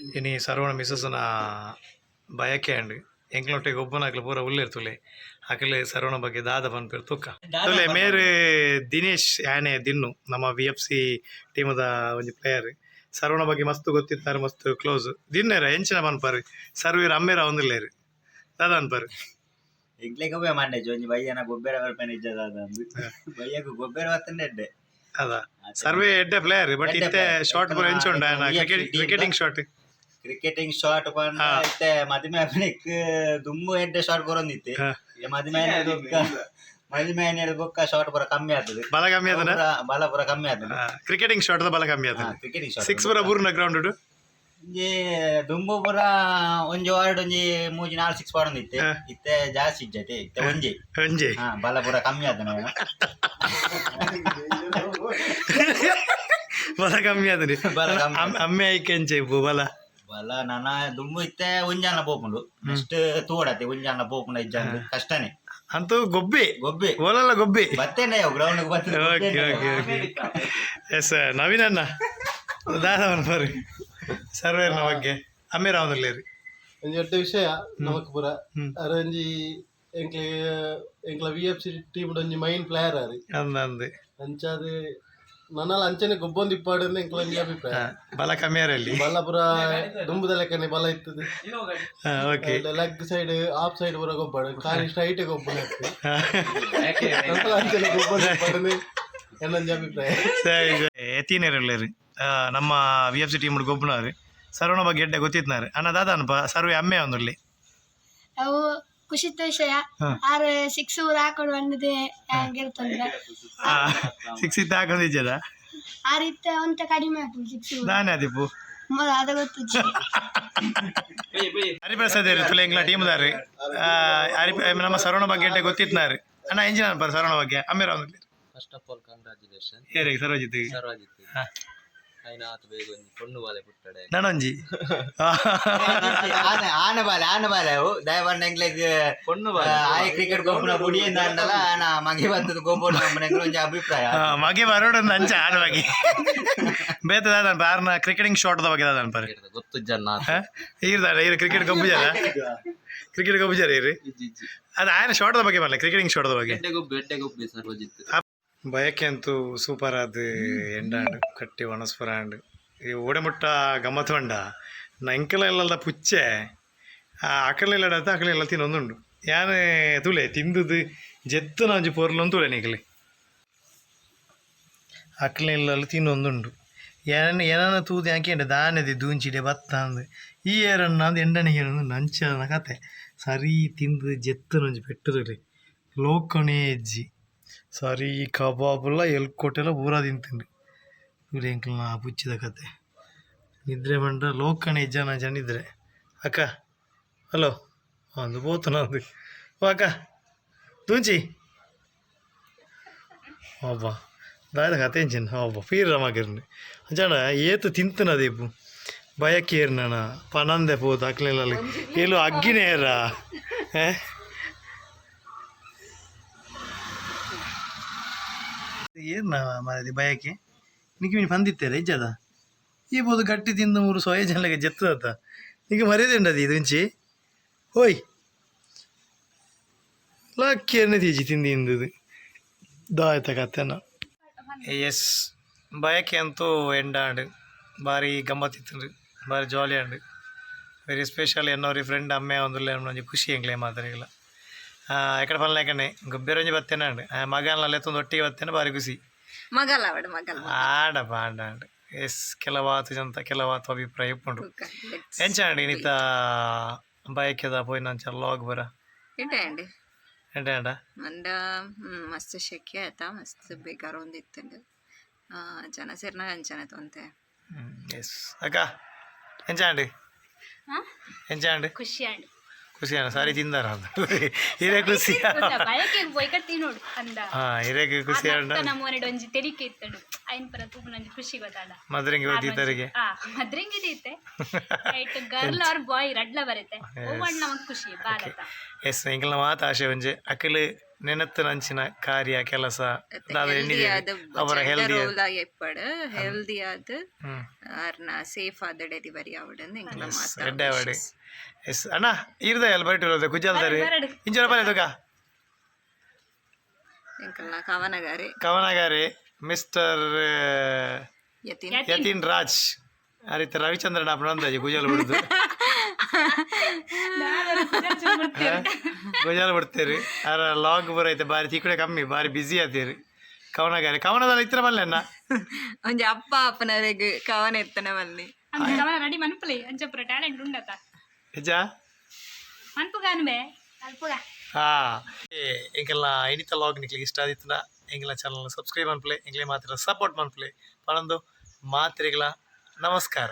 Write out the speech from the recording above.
ಇನಿ ಸರ್ವಣ ಮಿಸಸ್ನ ಬಯಕೆ ಅಂಡ್ ಎಂಕ್ಲೊಟ್ಟಿಗೆ ಒಬ್ಬನಾಗ್ಲ ಪೂರ ಉಲ್ಲಿರ್ತುಲೆ ಅಕಲೆ ಸರ್ವಣ ಬಗ್ಗೆ ದಾದ ಪನ್ಪೇರು ತುಕ್ಕ. ತುಲೆ ಮೇರೆ ದಿನೇಶ್ ಆನೆ ದಿನ್ನು ನಮ್ಮ ವಿ ಎಫ್ ಸಿ ಟೀಮದ ಒಂದು ಪ್ಲೇಯರ್ ಸರ್ವಣ ಬಗ್ಗೆ ಮಸ್ತ್ ಗೊತ್ತಿತ್ತಾರೆ ಮಸ್ತ್ ಕ್ಲೋಸ್ ದಿನ್ನೇರ ಎಂಚಿನ ಪನ್ಪಾರಿ ಸರ್ವೀರ್ ಅಮ್ಮೇರ ಒಂದಿಲ್ಲೇರಿ ದಾದ ಅನ್ಪಾರಿ ಎಂಕ್ಲೆ ಗೊಬ್ಬೆ ಮಂಡೆ ಜೊಂಜಿ ಬಯ್ಯನ ಗೊಬ್ಬರ ಬರ್ಪೇನೆ ಇಜ್ಜದ ಅಂದು ಬಯ್ಯకు ಗೊಬ್ಬರ ಎಡ್ಡೆ. ಅದ. ಸರ್ವೇ ಎಡ್ಡೆ ಪ್ಲೇಯರ್ ಬಟ್ ಇಂತೆ ಇತ್ತೆ ಶಾರ್ಟ್ ಬರೋ ಎಂಚುಂಡ ಕ್ರಿಕೆಟಿಂಗ್ ಶಾರ್ಟ್ ಕ್ರಿಕೆಟಿಂಗ್ ಶಾರ್ಟ್ ಬಂದ ಮದುವೆ ಇತ್ತೆ ಮದಿಮೆ ಅಪನಿಕ್ ದುಮ್ಮು ಎಡ್ಡೆ ಶಾಟ್ ಬರೋಂದಿತ್ತೆ ಹಾ. ಈಗ ಮದಿಮೆ ಬೊಕ್ಕ ಶಾಟ್ ಪೂರ ಕಮ್ಮಿ ಆಗ್ತದೆ. ಬಲ ಕಮ್ಮಿ ಆದ್ರೆ ಬಲ ಪುರ ಕಮ್ಮಿ ಆಗ್ತದೆ. ಕ್ರಿಕೆಟಿಂಗ್ ಶಾರ್ಟ್ ಬಲ ಕಮ್ಮಿ ಅದ ಕ್ರಿಕೆಟಿಂಗ್ ಶಾಟ್ ಸಿಕ್ಸ್ ಪೂರ ಪೂರ್ಣ ಗ್ರೌಂಡ್ ಒಂಜಿ ದುಂಬು ಪೂರ ಒಂಜಿ ವಾರ್ಡ್ ಒಂಜಿ ಮೂಜಿ ನಾಲ್ ಸಿಕ್ಸ್ ಪಾಡೊಂದಿತ್ತೆ. ಇತ್ತೆ ಜಾಸ್ತಿ ಇಜ್ಜತೆ ಇತ್ತೆ ಒಂಜಿ. ಒಂಜಿ. ಹಾ ಬಲ ಪೂರ ಕಮ್ಮಿ ಆತನ ಬಲ ಕಮ್ಮಿ ಅದನಿ ಬಲ. ಅಮ್ಮೆ ಐಕೆ ಎಂಚೆ ಇಪ್ಪು ಬಲ. ಬಲ ನನ್ನ ದುಂಬು ಇತ್ತೆ ಒಂಜಾನ ಪೋಪುಂಡು. ನೆಕ್ಸ್ಟ್ ತೂಡತ್ತೆ ಒಂಜಾನ ಪೋಪುಂಡ ಇಜ್ಜಂದು ಕಷ್ಟನೇ. ಅಂತೂ ಗೊಬ್ಬೆ. ಗೊಬ್ಬೆ. ಓಲಲ್ಲ ಗೊಬ್ಬೆ. ಬತ್ತೇನೆ ground okay okay okay. Yes Naveen ಅಣ್ಣ ದಾದವನ್ ಬರ್ರಿ ಸರ್ವೇರ್ನ ಬಗ್ಗೆ. ಅಮ್ಮೆ ರಾವನಲ್ಲೇರಿ ಒಂಜಿ ಎಡ್ಡೆ ವಿಷಯ ನಮಕ್ ಪೂರ. ಅರಂಜಿ ಎಂಕ್ಲೆ ಎಂಕ್ಲ ವಿ ಎಫ್ ಸಿ ಟೀಮ್ ಒಂಜಿ ಮೈನ್ ಪ್ಲೇಯರ್ ಆರಿ ಅಂದ ಅಂದೆ. ಅಂಚಾದ್ ನನ್ನಲ್ಲ ಅಂಚನೆ ಗೊಬ್ಬೊಂದು ಇಪ್ಪಾಡು ಅಂದ್ರೆ ಎಂಕ್ಲ ಒಂಜಿ ಅಭಿಪ್ರಾಯ. ಬಲ ಕಮ್ಮಿ ಅಲ್ಲಿ ಬಲ ಪೂರ ದುಂಬುದ ಲೆಕ್ಕನೆ ಬಲ ಇರ್ತದೆ. Okay leg side off side ಪೂರ ಗೊಬ್ಬಾಡು ಕಾಲಿ ಸ್ಟ್ರೈಟ್ ಗೊಬ್ಬರ ಅಂಚನೆ ಗೊಬ್ಬರ ಇಪ್ಪಾಡು ಎನ್ನೊಂಜಿ ಅಭಿಪ್ರಾಯ. ಸರಿ ಎತ್ತೀನೇರಲ್ಲೇರಿ ನಮ್ಮ ವಿ ಎಫ್ ಸಿ ಟೀಮ್ ಗೊಬ್ಬನವ್ರಿ ಸರ್ವನ ಬಗ್ಗೆ ಎಡ್ಡೆ ಗೊತ್ತಿತ್ನಾರು ಅಣ್ಣ ದಾದಾನಪ್ಪ ಅನ್ಪ ಸರ್ವೆ ಅಮ್ಮೆ ಒಂದಲ್ಲಿ ಅವು ಖುಷಿತ ವಿಷಯ. ಆದ್ರೆ ಆರು ಸಿಕ್ಸ್ ಊರು ಹಾಕೊಂಡು ಬಂದಿದೆ ಹಂಗಿರ್ತಂದ್ರೆ ಸಿಕ್ಸ್ ಹಾಕೊಂಡು ಹಾಕೊಂಡಿದ್ದದ ಆ ರೀತಿ ಒಂತ ಕಡಿಮೆ ಆಗ್ತದೆ ಸಿಕ್ಸ್ ಊರು. ನಾನೇ ಅದಿಪ್ಪು ಅದ ಗೊತ್ತು ಹರಿಪ್ರಸಾದ್ ರೀ ತುಲೆ ಎಂಗ್ಲ ಟೀಮ್ ದಾರಿ ಹರಿ ನಮ್ಮ ಸರವಣ ಬಗ್ಗೆ ಗೊತ್ತಿತ್ತು ಗೊತ್ತಿತ್ನಾರು ಅಣ್ಣ ಎಂಜಿನ ಅನ್ಪಾರ ಸರ್ವಣ ಬಗ್ಗೆ. ಅಮ್ಮೇರ ಒಂದಲ್ಲಿ ಫಸ್ಟ್ ಆಫ್ ಆಲ್ ಕಂಗ್ರಾಚುಲೇಷನ್ ಏರಿಗೆ ಸರ್ವಜಿತ್ ನನೊಂಜಿ ಆನಬಾಲೆ ಆನಬಾಲೆ ದಯವಾಂಡ ಎಂಗ್ಲೆಗ್ ಕ್ರಿಕೆಟ್ ಮಗೆ ಅಭಿಪ್ರಾಯ. ಮಗೆ ಅಂಚ ಆನವಾಗಿ ಬೇತದ ಕ್ರಿಕೆಟಿಂಗ್ ಶಾಟ್ ಬಗ್ಗೆ ಕ್ರಿಕೆಟ್ ಗಬ್ಬು ಕ್ರಿಕೆಟ್ ಗಬ್ಬು ಇರಿ ಅದು ಆಯನ ಬಗ್ಗೆ ಬರಲ್ಲ ಕ್ರಿಕೆಟಿಂಗ್ ಶಾಟ್ ದ ಬಗ್ಗೆ. ಎಡ್ಡೆ ಗೊಬ್ಬೆ ಎಡ್ಡೆ ಕಟ್ಟಿ ಒಣಸ್ಪುರಾಂಡ್ ಈ ಓಡೆಮುಟ್ಟ ಗಮ್ಮತ್ ಹೊಂಡ. ನಂಕೆಲ ಇಲ್ಲದ ಪುಚ್ಚೆ ಅಕಲೆಲ್ಲ ಅಕಲೆಲ್ಲ ತಿನ್ನೊಂದುಂಡು ಯಾನೆ ತುಳೆ ತಿಂದುದು ಜೆತ್ತು ನಾಂಜಿ ಪೊರ್ಲೊಂದು ತುಳೆ ನಿಕಲೆ. ಅಕ್ಲೆಲ್ಲ ತಿನ್ನೊಂದುಂಡು ಏನ, ಏನಾನ ತೂದು ಯಾಕೆ ದಾನದಿ ದೂಂಚಿಡೆ ಭತ್ತ ಅಂದು. ಈ ಏರನ್ನ ಅಂದು ಎಂಡನಿಗೆ ನಂಚನ ಕತೆ ಸರಿ ತಿಂದು ಜೆತ್ತು ನಂಜಿ ಪೆಟ್ಟುದುಲೆ ಲೋಕಣೆ ಎಜ್ಜಿ ಸರಿ ಕಬಾಬೆಲ್ಲ ಎಲ್ಕೊಟ್ಟೆಲ್ಲ ಪೂರ ತಿಂತೀನಿ. ಇವ್ರು ಎಂಕ್ಲ ನಾ ಪುಚ್ಚಿದ ಕತೆ. ನಿದ್ರೆ ಬಂಡ ಲೋಕಣೆ ಜನ ಜನಿದ್ರೆ. ಅಕ್ಕ ಹಲೋ. ಒಂದು ಬೋತು ನಂದು. ಅಕ್ಕ. ತೂಂಚಿ ಒಬ್ಬ ದಾದ ಕತೆ ಎಂಚಿನ ಒಬ್ಬ ಪೀರ ಮಗಿರ್ನಿ ಜನ ಏತು ತಿಂತನದೇಪು ಭಯಕ್ಕೇರ್ನಣ ಪನಂದೆ ಪೋದು ಅಕ್ಲೆಲ್ಲ ಎಲ್ಲೂ ಅಗ್ಗಿನೇರ ಏ ಏನ ಮಾರದಿ ಬಯಕೆ? ನಿಮಗೆ ಮೀನು ಬಂದಿತ್ತೇರ ಇಜ್ಜದ? ಈ ಬೋದು ಗಟ್ಟಿ ತಿಂದು ಮೂರು ಸೊಯ ಜನಕ್ಕೆ ಜತ್ತದ ನಿಮಗೆ ಮರ್ಯಾದೆ ಇದು ಇಂಚಿ ಹೋಯ್. ಲಕ್ಕಿಯನ್ನೇ ತೀಜಿ ತಿಂದು ಇಂದದು ದಾಯ್ತ ಕತೆನ ಎಸ್ ಬಯಕೆ ಅಂತೂ ಎಂಡಾಂಡು ಭಾರಿ ಗಮ್ಮತ್ತಿತ್ತು ಭಾರಿ ಜಾಲಿ ಆಂಡ್ ವೆರಿ ಸ್ಪೆಷಲ್ ಎನ್ನೋರಿ ಫ್ರೆಂಡ್ ಅಮ್ಮೆ ಒಂದುಲ್ಲ ಒಂಜಿ ಖುಷಿ ಎಂಗ್ಲೇ ಮಾತಾಡಿಲ್ಲ. ಎಕಡೆ ಪಲ್ಲ ಯಾಕಂಡೆ ಗೊಬ್ಬೆರೊಂಜಿ ಬತ್ತೇನೆ ಆಂಡು ಮಗನಲ್ಲಿ ಎತ್ತೊಂದು ಒಟ್ಟಿಗೆ ಬತ್ತೇನೆ ಭಾರಿ ಖುಷಿ ಮಗಲ ಅವಡು ಮಗಲ ಆಡಪ್ಪ ಆಡ ಆಡ ಎಸ್ ಕೆಲವಾತು ಜಂತ ಕೆಲವಾತು ಅಭಿಪ್ರಾಯ ಇಪ್ಪುಂಡು ಎಂಚಾಂಡಿ ನಿತ ಬಯಕೆದ ಪೋಯಿ ನಂಚ ಲಾಗ್ ಬರ ಇಟ್ಟಂడి ಎಂಟ ಎಂಟ ಮಂಡ ಹ್ಮ್, ಮಸ್ತ್ ಶೆಕೆ ಆಯ್ತಾ ಮಸ್ತ್ ಬೇಕಾರ್ ಒಂದಿತ್ತಂಡು ಜನ ಸೇರ್ನ ಅಂಚನೆ ತೊಂತೆ ಎಸ್ ಅಕ್ಕ ಎಂಚಾಂಡಿ ಎಂಚಾಂಡಿ ಖುಷಿ ಅಂಡ್ ಖುಷಿಯಾನ ಸಾರಿ ತಿಂದಾರ ಅಂತ. ಹಿರೇ ಖುಷಿ. ಹಾ ಹಿರೇಗೆ ಖುಷಿ ಮದ್ರಂಗಿ ಓದಿದ್ದರಿಗೆ ಎಸ್ ಎಂಕಲ್ನ ಮಾತು ಆಶೆ ಒಂಜೆ. ಅಕ್ಕಲು ನೆನತ್ತಿನಂಚಿನ ಕಾರ್ಯ ಕೆಲಸ ಅವರ ಹೆಲ್ದಿ ಆದ ಹೆಲ್ದಿ ಆದ ಹ್ಮ್. ಅವ್ರನ್ನ ಸೇಫ್ ಆದ ಡೆಲಿವರಿ ಆವಡಂದು ಎಂಕಲ ಎಡ್ಡೆ ಅವಡೆ ಎಸ್ ಅಣ್ಣ ಇರ್ದ ಎಲ್ಲ ಬರಟಿರೋದು ಕುಜಲ್ದಾರಿ ಬರಡು. ಇಂಚರ ಪಲ್ಲೆ ತುಕ ಎಂಕಲ್ನ ಕವನಗಾರೆ. ಕವನಗಾರಿ ಮಿಸ್ಟರ್ ಯತಿನ್. ಯತೀನ್ ರಾಜ್. ಆ ರೀತಿ ರವಿಚಂದ್ರನ್ ಅಪ್ಪನ ಅಂದಾಜು ಗುಜಲ್ ಬಿಡುದು. ಗುಜಲ್ ಬಿಡ್ತೀರಿ ಅರ ಲಾಗ್ ಬರೈತೆ ಬಾರಿ ತಿಕ್ಕಡೆ ಕಮ್ಮಿ ಬಾರಿ ಬ್ಯುಸಿ ಆತೀರಿ ಕವನಗಾರಿ ಕವನದಲ್ಲಿ ಇತ್ರ ಬಲ್ಲೆನ್ನ ಒಂಜಿ ಅಪ್ಪ ಅಪ್ಪನವರೆಗೆ ಕವನ ಎತ್ತನ ಬಲ್ಲಿ ಅಂಚ ಕವನ ರೆಡಿ ಮನ್ಪುಲೆ ಅಂಚಪುರ ಟ್ಯಾಲೆಂಟ್ ಉಂಡತ ನಿಜ ಮನ್ಪು ಕಾನ್ಬೆ ಅಲ್ಪಗ ಹಾ ಎಂಕೆಲ್ಲ ಎಣಿತ ಲಾಗ್ ನಿಕ್ಲಿಗೆ ಇಷ್ಟ ಆದಿತ್ತನ ಎಂಗೆಲ್ಲ ಚಾನಲ್ ಸಬ್ಸ್ಕ್ರೈಬ್ ಮನ್ಪ್ಲೆ ಎಂಗ್ಲೆ ಮಾತ್ರ ಸಪೋರ್ಟ್ ಮನ್ಪ್ಲೆ ಪರಂದು ಮಾತ್ರೆಗಳ ನಮಸ್ಕಾರ